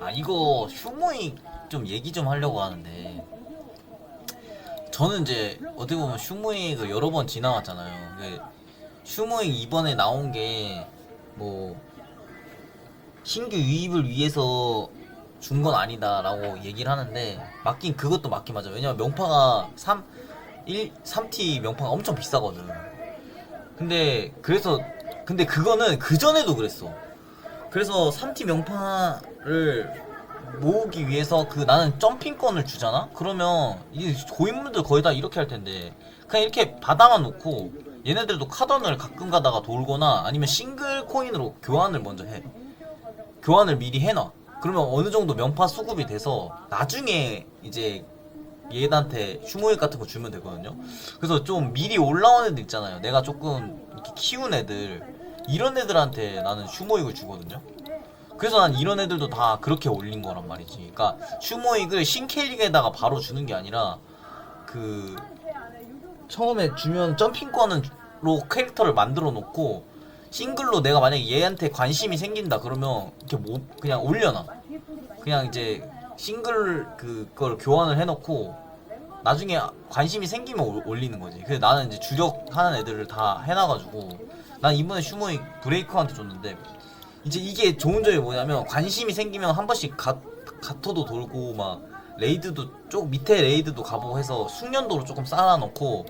아 이거 휴무익 좀 얘기 좀 하려고 하는데 저는 이제 어떻게 보면 휴무익을 여러 번 지나왔잖아요. 근데 휴무익 이번에 나온 게 뭐 신규 유입을 위해서 준 건 아니다라고 얘기를 하는데 맞긴 그것도 맞긴 맞아. 왜냐면 명파가 3 1 3T 명파가 엄청 비싸거든. 근데 그래서 근데 그거는 그 전에도 그랬어. 그래서 3T 명파를 모으기 위해서 그 나는 점핑권을 주잖아? 그러면 이 고인물들 거의 다 이렇게 할 텐데 그냥 이렇게 받아만 놓고 얘네들도 카던을 가끔 가다가 돌거나 아니면 싱글 코인으로 교환을 먼저 해. 교환을 미리 해놔. 그러면 어느 정도 명파 수급이 돼서 나중에 이제 얘한테 휴무일 같은 거 주면 되거든요. 그래서 좀 미리 올라온 애들 있잖아요. 내가 조금 이렇게 키운 애들 이런 애들한테 나는 휴무익을 주거든요. 그래서 난 이런 애들도 다 그렇게 올린 거란 말이지. 그러니까 휴무익을 신캐릭에다가 바로 주는 게 아니라 그 처음에 주면 점핑권으로 캐릭터를 만들어 놓고 싱글로 내가 만약에 얘한테 관심이 생긴다 그러면 이렇게 못 그냥 올려놔. 그냥 이제 싱글 그걸 교환을 해놓고 나중에 관심이 생기면 올- 올리는 거지. 그래서 나는 이제 주력하는 애들을 다 해놔가지고 난 이번에 슈모이 브레이커한테 줬는데 이제 이게 좋은 점이 뭐냐면 관심이 생기면 한 번씩 가, 가토도 돌고 막 레이드도 쪽 밑에 레이드도 가보고 해서 숙련도로 조금 쌓아놓고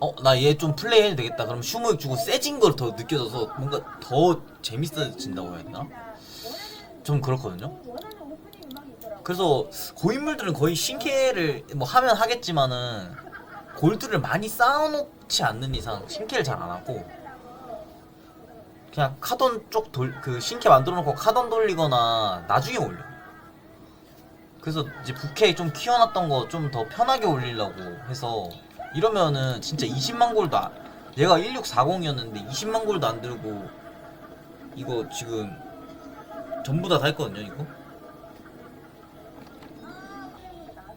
어 나 얘 좀 플레이 해도 되겠다 그럼 슈모익 주고 세진 걸 더 느껴져서 뭔가 더 재밌어진다고 해야 되나? 좀 그렇거든요. 그래서 고인물들은 거의 신캐를 뭐 하면 하겠지만은 골드를 많이 쌓아놓지 않는 이상 신캐를 잘 안 하고 그냥 카던 쪽 돌 그 신캐 만들어놓고 카던 돌리거나 나중에 올려. 그래서 이제 부캐 좀 키워놨던 거 좀 더 편하게 올리려고 해서 이러면은 진짜 20만 골도 안, 얘가 1640이었는데 20만 골도 안 들고 이거 지금 전부 다 다 했거든요 이거